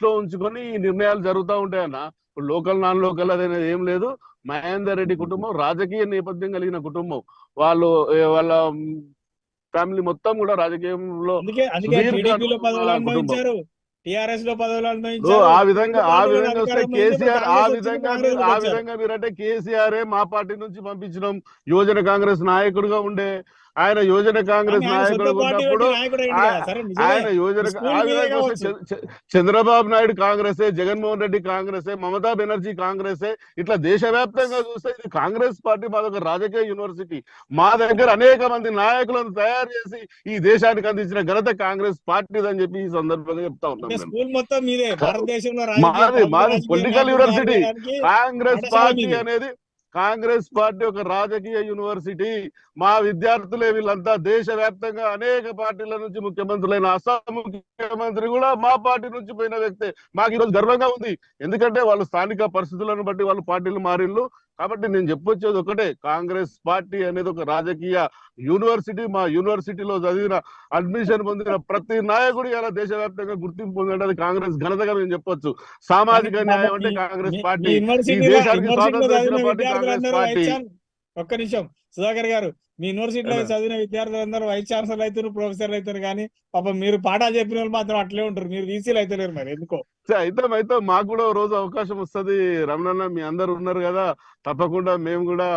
దృష్టిలో ఉంచుకొని ఈ నిర్ణయాలు జరుగుతూ ఉంటాయన్న ఇప్పుడు లోకల్ నాన్ లోకల్ అనేది ఏం లేదు. మహేందర్ రెడ్డి కుటుంబం రాజకీయ నేపథ్యం కలిగిన కుటుంబం. వాళ్ళు వాళ్ళ ఫ్యామిలీ మొత్తం కూడా రాజకీయంలో టిఆర్ఎస్లో పదవులు అనుభవించారు. ఆ విధంగా ఆ విధంగా వస్తే కేసీఆర్ ఆ విధంగా ఆ. విధంగా మీరంటే కేసీఆర్ మా పార్టీ నుంచి పంపించడం యువజన కాంగ్రెస్ నాయకుడుగా ఉండే ఆయన యువజన కాంగ్రెస్ ఉన్నప్పుడు నాయకుడు నిజమే. ఆయన యువజన చంద్రబాబు నాయుడు కాంగ్రెసే జగన్మోహన్ రెడ్డి కాంగ్రెసే మమతా బెనర్జీ కాంగ్రెసే ఇట్లా దేశవ్యాప్తంగా చూస్తే ఇది కాంగ్రెస్ పార్టీ మాదొక రాజకీయ యూనివర్సిటీ. మా దగ్గర అనేక మంది నాయకులను తయారు చేసి ఈ దేశానికి అందించిన ఘనత కాంగ్రెస్ పార్టీ అని చెప్పి ఈ సందర్భంగా చెప్తా ఉన్నాం మీదే. మాది పొలిటికల్ యూనివర్సిటీ. కాంగ్రెస్ పార్టీ. అనేది కాంగ్రెస్ పార్టీ ఒక రాజకీయ యూనివర్సిటీ. మా విద్యార్థులే వీళ్ళంతా దేశవ్యాప్తంగా అనేక పార్టీల నుంచి ముఖ్యమంత్రులైన అస్సాం ముఖ్యమంత్రి కూడా మా పార్టీ నుంచి పోయిన వ్యక్తే. మాకు ఈరోజు గర్వంగా ఉంది. ఎందుకంటే వాళ్ళు స్థానిక పరిస్థితులను బట్టి వాళ్ళు పార్టీలు మారిళ్ళు. కాబట్టి నేను చెప్పొచ్చేది ఒకటే కాంగ్రెస్ పార్టీ అనేది ఒక రాజకీయ యూనివర్సిటీ మా యూనివర్సిటీలో చదివిన అడ్మిషన్ పొందిన ప్రతి నాయకుడు ఇలా దేశవ్యాప్తంగా గుర్తింపు పొందడం. కాంగ్రెస్ ఘనతగా మేము చెప్పొచ్చు. సామాజిక న్యాయం అంటే కాంగ్రెస్ పార్టీ. ఈ దేశానికి స్వాతంత్రం పార్టీ కాంగ్రెస్ పార్టీ. ఒక్క నిమిషం. సుధాకర్ గారు మీ యూనివర్సిటీలో? చదివిన విద్యార్థులందరూ వైస్ ఛాన్సలర్ అవుతారు ప్రొఫెసర్లు అవుతారు కానీ పాపం మీరు పాఠాలు చెప్పిన వాళ్ళు మాత్రం అట్లే ఉంటారు. మీరు వీసీలు అయితలేరు మరి ఎందుకో? అయితే అయితే. మాకు కూడా రోజు అవకాశం వస్తది. రమణన్న మీ అందరు ఉన్నారు కదా. తప్పకుండా మేము కూడా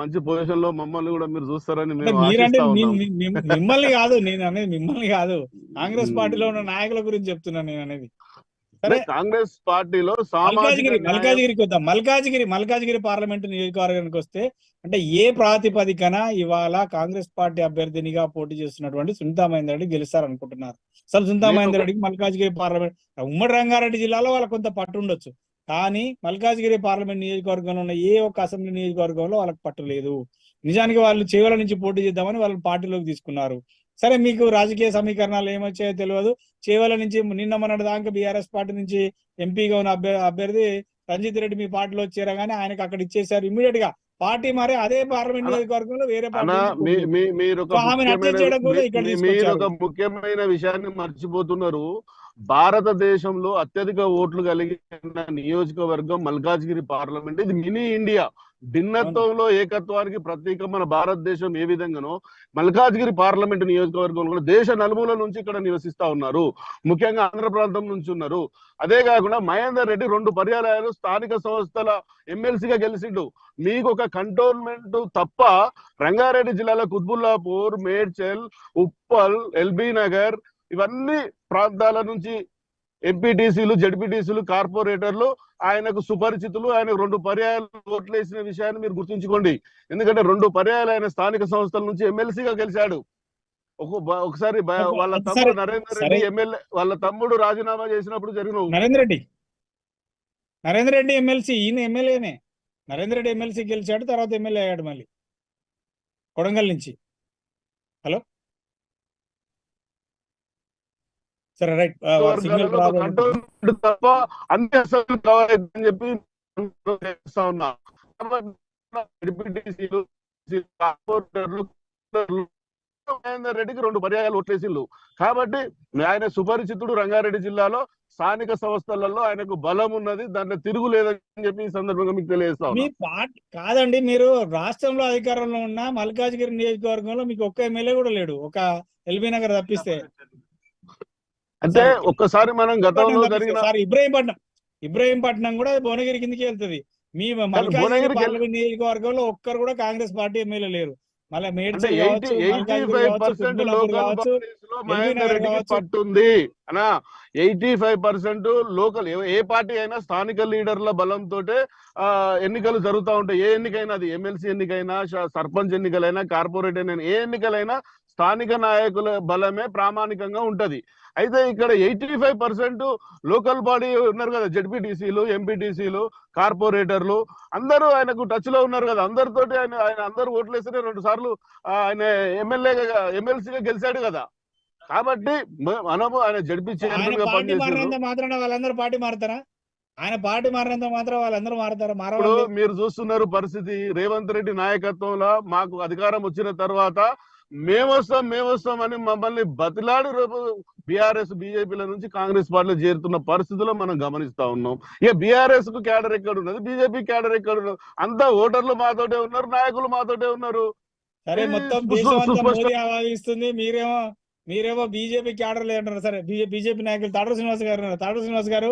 మంచి పొజిషన్లో మమ్మల్ని కూడా మీరు చూస్తారని మిమ్మల్ని కాదు నేను అనేది మిమ్మల్ని కాదు. కాంగ్రెస్. పార్టీలో ఉన్న నాయకుల గురించి చెప్తున్నాను నేను అనేది. కాంగ్రెస్ పార్టీలో మల్కాజిగిరి మల్కాజిగిరికి వద్దాం. మల్కాజిగిరి మల్కాజిగిరి పార్లమెంటు నియోజకవర్గానికి వస్తే అంటే ఏ ప్రాతిపదికన ఇవాళ కాంగ్రెస్ పార్టీ అభ్యర్థినిగా పోటీ చేస్తున్నటువంటి సునీతా మహేందర్ రెడ్డి గెలుస్తారనుకుంటున్నారు. అసలు సునీతా మహేందర్ రెడ్డికి మల్కాజిగిరి పార్లమెంట్ ఉమ్మడి రంగారెడ్డి జిల్లాలో వాళ్ళకి కొంత పట్టు ఉండొచ్చు. కానీ మల్కాజిగిరి పార్లమెంట్ నియోజకవర్గంలో ఉన్న ఏ ఒక్క అసెంబ్లీ నియోజకవర్గంలో వాళ్ళకి పట్టు లేదు. నిజానికి వాళ్ళు చేవల నుంచి పోటీ చేద్దామని వాళ్ళు పార్టీలోకి తీసుకున్నారు. సరే మీకు రాజకీయ సమీకరణాలు ఏమొచ్చాయో తెలియదు. చేవల నుంచి నిన్న మొన్నటి దాకా బీఆర్ఎస్ పార్టీ నుంచి ఎంపీగా ఉన్న అభ్య- అభ్యర్థి రంజిత్ రెడ్డి మీ పార్టీలో వచ్చారా కానీ ఆయనకు అక్కడ ఇచ్చేసారు ఇమీడియట్గా పార్టీ మారి అదే పార్లమెంట్ నియోజకవర్గంలో వేరే మీరు ఒక ముఖ్యమైన విషయాన్ని మర్చిపోతున్నారు. భారతదేశంలో అత్యధిక ఓట్లు కలిగిన నియోజకవర్గం మల్కాజ్గిరి పార్లమెంట్. ఇది మినీ ఇండియా. భిన్నత్వంలో ఏకత్వానికి ప్రతీక మన భారతదేశం ఏ విధంగానో మల్కాజ్గిరి పార్లమెంట్ నియోజకవర్గంలో కూడా దేశ నలుమూల నుంచి ఇక్కడ నివసిస్తా ఉన్నారు. ముఖ్యంగా ఆంధ్ర ప్రాంతం నుంచి ఉన్నారు. అదే కాకుండా మహేందర్ రెడ్డి రెండు పర్యాలయాలు స్థానిక సంస్థల ఎమ్మెల్సీగా గెలిచిండు. మీకు ఒక కంటోన్మెంట్ తప్ప రంగారెడ్డి జిల్లాలో కుత్బుల్లాపూర్ మేడ్చల్ ఉప్పల్ ఎల్బీ నగర్ ఇవన్నీ ప్రాంతాల నుంచి ఎంపీటీసీలు జడ్పీటీసీలు కార్పొరేటర్లు ఆయనకు సుపరిచితులు ఆయన రెండు పర్యాయాలు ఓట్లేసిన విషయాన్ని మీరు గుర్తుంచుకోండి. ఎందుకంటే రెండు పర్యాయాలు ఆయన స్థానిక సంస్థల నుంచి ఎమ్మెల్సీగా గెలిచాడు. ఒకసారి వాళ్ళ తమ్ముడు నరేందర్ రెడ్డి. ఎమ్మెల్యే వాళ్ళ తమ్ముడు రాజీనామా చేసినప్పుడు జరిగిన నరేంద్ర రెడ్డి. నరేంద్ర రెడ్డి ఎమ్మెల్సీ ఈయన ఎమ్మెల్యేనే. నరేంద్ర రెడ్డి ఎమ్మెల్సీ గెలిచాడు తర్వాత ఎమ్మెల్యే అయ్యాడు మళ్ళీ. కొడంగల్ నుంచి. హలో? సరే రైట్. సిగ్నల్ వర్గాలలో ప్రాబ్లం కంట్రోల్ తప్ప అన్ని అసలు కావాలని చెప్పి చేస్తా ఉన్నా. డిప్యూటీసీలు కార్పొరేటర్లు మహేందర్ రెడ్డికి రెండు పర్యాయాలు ఓట్లేసిళ్ళు కాబట్టి ఆయన సుపరిచితుడు రంగారెడ్డి జిల్లాలో స్థానిక సంస్థలలో ఆయనకు బలం ఉన్నది దాంట్లో తిరుగులేదని చెప్పి ఈ సందర్భంగా మీకు తెలియజేస్తా మీ పార్టీ కాదండి మీరు రాష్ట్రంలో అధికారంలో ఉన్న మల్కాజ్గిరి నియోజకవర్గంలో మీకు ఒక్క ఎమ్మెల్యే కూడా లేడు ఒక ఎల్బీ నగర్ తప్పిస్తే. అంటే ఒక్కసారి మనం గతంలో జరిగిన ఇబ్రహీంపట్నం ఇబ్రహీంపట్నం కూడా భువనగిరి కిందకి వెళ్తుంది. మీ మల్కాజ్గిరి నియోజకవర్గంలో ఒక్కరు కూడా కాంగ్రెస్ పార్టీ ఎమ్మెల్యే లేరు. మళ్ళీ మేడ్చల్. పట్టుంది అనా ఎయిటీ ఫైవ్ పర్సెంట్ లోకల్ ఏ పార్టీ అయినా స్థానిక లీడర్ల బలంతో ఎన్నికలు జరుగుతూ ఉంటాయి ఏ ఎన్నికైనా అది ఎమ్మెల్సీ ఎన్నికైనా సర్పంచ్ ఎన్నికలైనా కార్పొరేట్ ఎన్నికైనా ఏ ఎన్నికలైనా స్థానిక నాయకుల బలమే ప్రామాణికంగా ఉంటది. అయితే ఇక్కడ eighty five percent local body ఉన్నారు కదా జడ్పీటీసీలు ఎంపీటీసీలు కార్పొరేటర్లు అందరూ ఆయనకు టచ్లో ఉన్నారు కదా. అందరితోటి ఆయన ఆయన అందరూ ఓట్లేస్తేనే రెండు సార్లు ఆయన ఎమ్మెల్యేగా ఎమ్మెల్సీగా గెలిచాడు కదా. కాబట్టి మనము ఆయన జడ్పీ వాళ్ళందరూ పార్టీ మారుతారా? ఆయన పార్టీ మారినంత మాత్రం వాళ్ళందరూ మారుతారా? మారవాలి మీరు చూస్తున్నారు పరిస్థితి. రేవంత్ రెడ్డి నాయకత్వంలో మాకు అధికారం వచ్చిన తర్వాత మేము వస్తాం మేము వస్తాం అని మమ్మల్ని బతిలాడి రేపు బీఆర్ఎస్ బీజేపీల నుంచి కాంగ్రెస్ పార్టీలో చేరుతున్న పరిస్థితుల్లో మనం గమనిస్తా ఉన్నాం. ఇక బీఆర్ఎస్కు క్యాడర్ ఎక్కడ ఉన్నది? బీజేపీ క్యాడర్ ఎక్కడ ఉన్నది? అంతా ఓటర్లు మాతోటే ఉన్నారు నాయకులు మాతోటే ఉన్నారు. సరే మొత్తం ఆవాదిస్తుంది. మీరేమో మీరేమో బీజేపీ క్యాడర్ లేదంటారు సరే బీజేపీ నాయకులు తాడూరు శ్రీనివాస్ గారు. తాడూరు శ్రీనివాస్ గారు